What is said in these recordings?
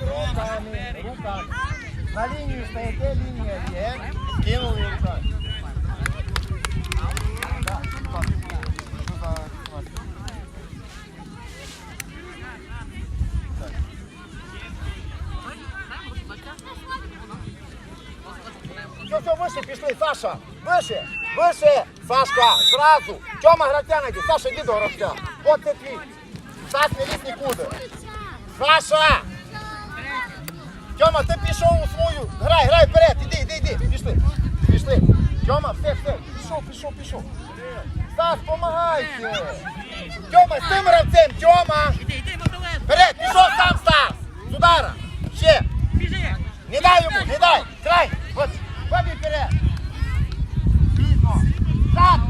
Руками, руками. На лінію стоїте, лінія є. Кинули руками. Да, будь ласка. Що за ситуація? Все, все, выше пішли, Саша. Выше, выше. Сашка, зразу. Тьома гравця найди. Саша, йди до гравця. От це твій. Стас не лізь нікуди. Саша! Тьома, ти пішов у свою. Грай, грай вперед. Іди, іди, іди. Пішли. Пішли. Тьома, все, все. Пішов, пішов, пішов. Стас, помагайте. Тьома, з тим гравцем. Тьома. Мотолет! Вперед, пішов сам, Стас. З удара. Ще. Не дай йому, не дай! Край! Вот, бабі вперед! Так!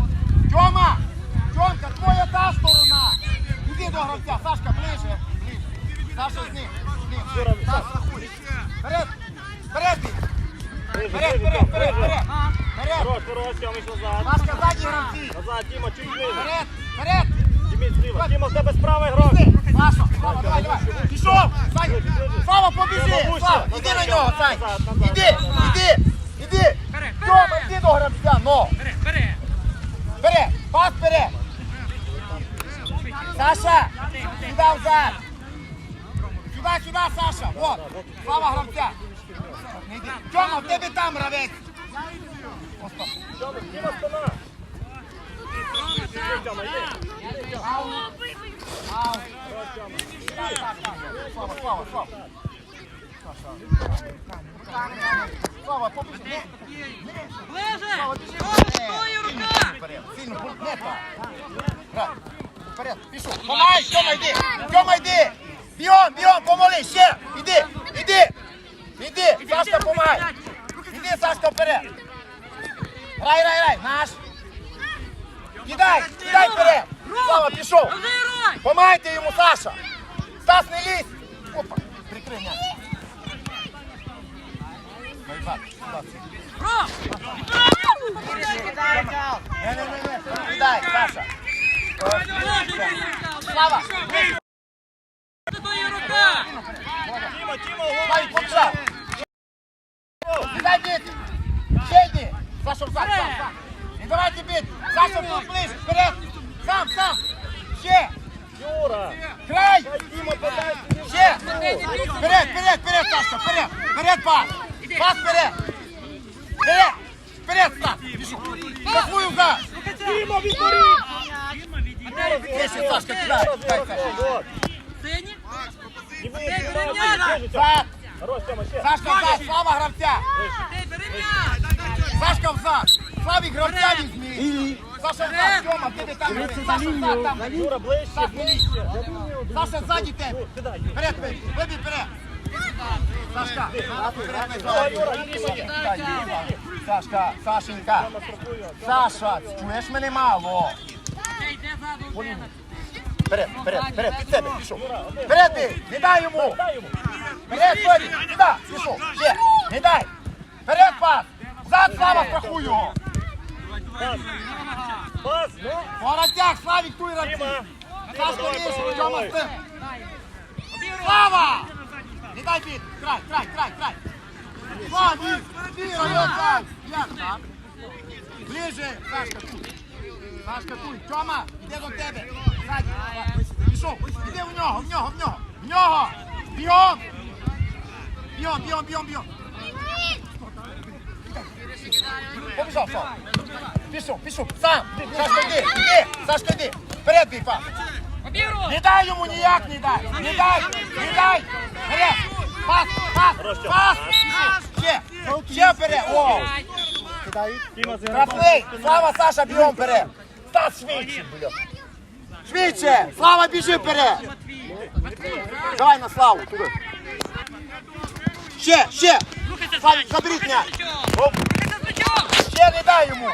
Назад, Тіма, чуть. Вперед! Вперед! Тімі зліва. Тіма, в тебе справа. Ти, Саша, Слава, давай, давай! Пішов! Саня! Слава, побіжи! Слава, іди на нього, Сань! Іди, іди, іди! Тьома, іди до гравця, но! Бери, бери! Вперед! Пас вперед! Саша! Сюди взад! Сюди, сюди, Саша! Вот! Слава гравця! Не. Тьома, в тебе там гравець! Тьома, Тіма, спина. Іди, Тьома, йди. Ау. Ау. Так, так, так. Слава. Не, Ближе! Слава, біжи. О, стою, рука! Сильно, не так. Вперед, пішов. Помагай, Тьома, йди. Тьома, йди. Бігом, бігом, помоли, ще. Іди, іди. Іди, Сашка, помагай. Іди, Сашка, вперед. Грай, грай, грай, наш. Кидай, кидай вперед. Слава, пішов. Помайте йому, Саша. Стас, не лізь. Опа, прикрий. Найбат, Не-не-не, кидай, Саша. Слава, Це твоя рука! Тіма, Тіма, голову. Славик, побежал. Кидай бить. Ще йди. Саша, взад, сам, сам. Не давайте бить. Саша, тут ближче, вперед. Сам, сам. Ще. Юра. Край. Ще. Вперед, вперед, вперед, Сашка, вперед. Вперед, пас. Пас вперед. Вперед. Вперед, Стас. Какую взад. Тіма, відборіть. Вище, Сашка, кидай. Сині? Ще. Сашка, взад. Слава гравця. Сашка взад. Славик гравця візьми. Саша. Тьома, ти там. Саша там. Юра, ближче, ближче. Саша ззаді тебе. Вперед, вибій, вибій вперед. Сашка. Сашка, Сашенька. Саша, чуєш мене мало? Вперед, вперед, вперед, під себе, пішов. Вперед бій, не дай йому. Вперед, Сьогодні, сюди, пішов, не дай. Вперед, пас. Зад, Слава, страхуй його. Пас. Пас. Ну, Воротяк, Славік, туй рабці. Тіма. Сашка, давай, вийшов, давай, Тьома, давай. Слава! Не дай бій, край, край, край, край. Славі, бій, район, край. Ближе, Сашка, тут. Сашка, тут. Тьома, іде до тебе. Пішов, іди в нього, в нього, в нього. В нього. Бігом. Бігом, бігом, бігом, бігом. Побіжав, Слава. Пішов, пішов, сам. Сашка, йди, іди, Сашка, йди. Вперед, бій, пас. Не дай йому ніяк не дай! Не дай! Не дай! Вперед! Пас! Пас! Пас! Ще! Ще вперед! О! Трафний! Слава, Саша, бігом вперед! Стас швидше, бля! Швидше! Слава, біжи вперед! Давай на Славу, туди! Ще, ще! Славік, заберіть м'яч! Ще не дай йому!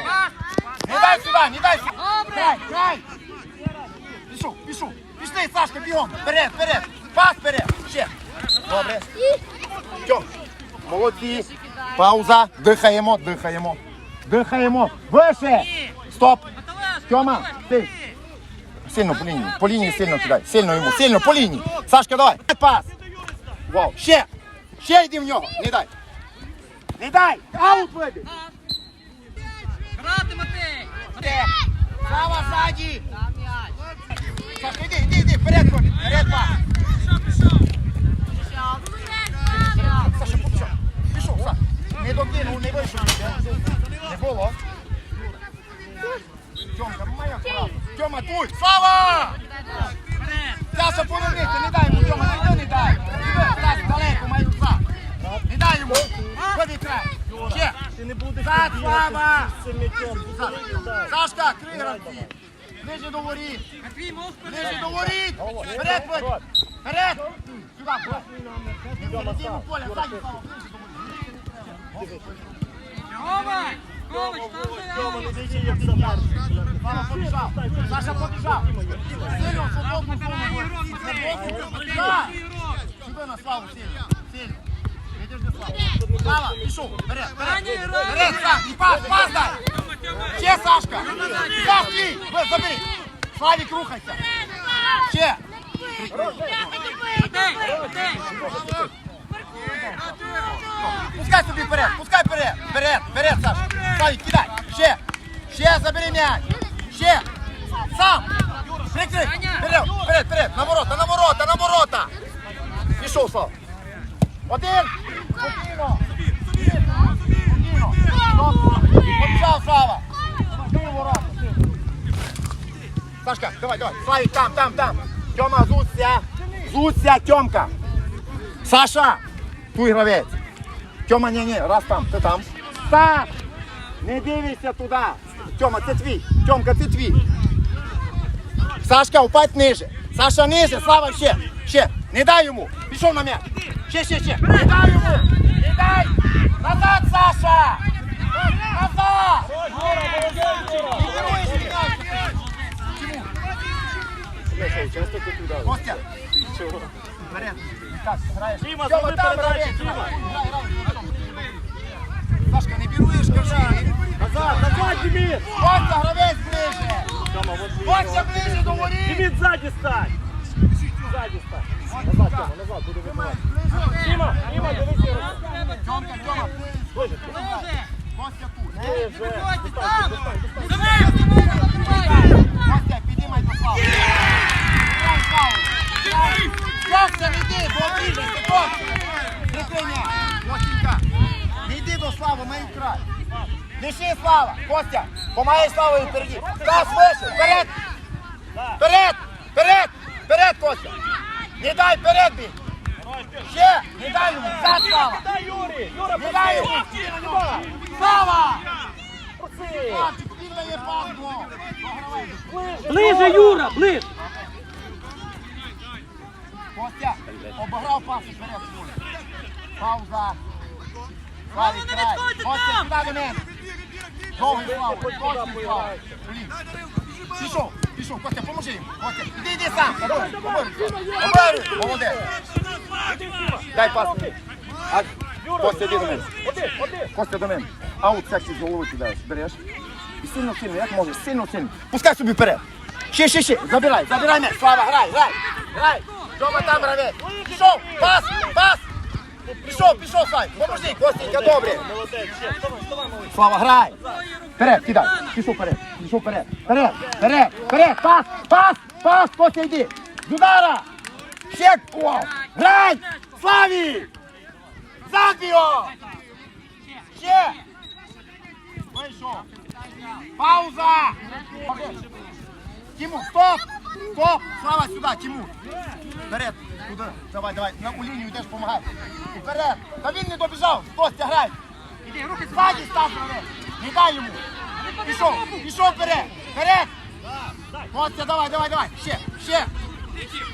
Не дай сюди, не дай сюди! Добре! Край, край! Пішов, пішов! Пішли, Сашка, бігом! Вперед, вперед! Пас вперед! Ще! Добре! Тьом! Молодці! Пауза! Дихаємо, дихаємо! Дихаємо! Вище! Стоп! Тьома, ти! Сильно по лінії, по лінії сильно кидай, сильно йому, сильно по лінії! Сашка, давай! Пас! Вау. Ще. Ще йди в нього. Не дай. Не дай. Аут вибіг. Грати, Матей! Де? Сава ззаді. Іди, іди, іди. Вперед, Вперед, па. Саша, пішов. Пішов, Саша. Не докинув, не вийшов. Не було. Тьомка, моя справа. Тьома, тут. Слава! Саша, повернися, не дай йому, Тьома, не йди, не дай. Іди, так, далеко, маю пса. Не дай йому. Ходи край. Ще. Ти не будеш Так, тут Слава! бігати з цим м'ячом. Ти залиш, дай. Сашка, крий гравці. Ближче до воріт. Матвій, мов Ближче до вперед! воріт. Вперед, Вадь. Вперед. Сюди, Вадь. Не Тьома, впереди йому став. поля, Юра, ззаді ти- став. Ближче до воріт. Тьома! Ковач, там Тьома, же не біги, як суперник. Слава побіжав. Саша побіжав. Сильно, свободну зону. Свободну. Так. Сюди на славу, сильно. Сильно. Йдеш до слави. Слава, Сашка. Саш. Забери. Славік, рухайся. Ще. Пускай собі вперед, пускай вперед. Саш. Славік, кидай. Ще. Ще забери м'яч. Ще. Сам. Прикрий. Вперед, вперед, вперед. На. Пішов, Слав. Один. Спокійно. Спокійно. Стоп. Побіжав, Слава. Сашка, давай, давай. Славік, там, там, там. Тьома, зуться. Зуться, Тьомка. Саша, твій гравець. Тьома, ні, ні, раз там, ти там. Саш, не дивися туди. Тьома, це твій. Тьомка, це твій. Сашка, упадь ниже. Саша, ниже, Слава, ще, ще. Не дай йому. Пішов на м'яч. Ще, ще, ще. Не дай йому. Не дай. Назад, Саша. Назад. Не керуєш м'яч. Часто ти туди. Костя. Вперед. Так, граєш. Діма, Тьома, зроби там передачу, гравець. Діма. Грай, грай. Сашка, не біруєш, кажи. Назад, назад, Діміт! Костя, гравець ближе. Тьома, от ближче. Костя, ближе до воріт. Діміт, ззаді стань! Ззаді стань. Назад, Тьома, назад, буде вибивати. Діма, дивись його. Тьомка, Тьома, Ближче. Костя тут. Ти. Виходьте Достань, достань, достань. Костя, підіймай до славу. Костя, не йди, бо обріжешся, Костя. Прикрий м'яч. Костенька, не йди до слави, маю край. Лиши слава. Костя, помагай славою впереді. Стас вище, вперед. Вперед, вперед, вперед, Костя. Не дай вперед бій. Ще, не дай йому, зад слава. Дай, Юрій! Юра, Не дай йому. Слава! Ближе, Юра, ближе. Костя, обіграв пас і вперед. Пауза. Славі, не край. відходьте Костя, там! сюди до мене. Довгий слав, точний слав. Блін. Пішов, пішов, Костя, поможи їм. Костя, іди, іди сам. Обережно, обережно. Обережно. Молодець. Дай пас. А, Костя, іди до мене. Один, один! Костя до мене. Аут секції з голови кидаєш. Береш. І сильно сильно, як можеш, сильно сильно. Пускай собі вперед. Ще, ще, ще. Забирай, забирай м'яч. Слава, грай, грай. Грай. Дома там гравець. Пішов, пас, пас. Пішов, пішов, Славі. Поможи, Костенька, добре. Молодець, ще. Вставай, вставай, молодець. Слава, грай. Вперед, кидай. Пішов вперед. Пішов вперед. Вперед, вперед, вперед. Пас, пас, пас. Костя, йди. З удара. Ще. О, грай. Славі. Зад його. Ще. Вийшов. Пауза. Тимур, стоп. Стоп. Слава сюди, Тимур. Вперед. Туди. Давай, давай. На у лінію йдеш, помагай. Вперед. Та він не добіжав. Костя, грай. Іди, руки Ззаді став. Не дай йому. Пішов, пішов вперед. Вперед. Костя, давай, давай, давай. Ще, ще.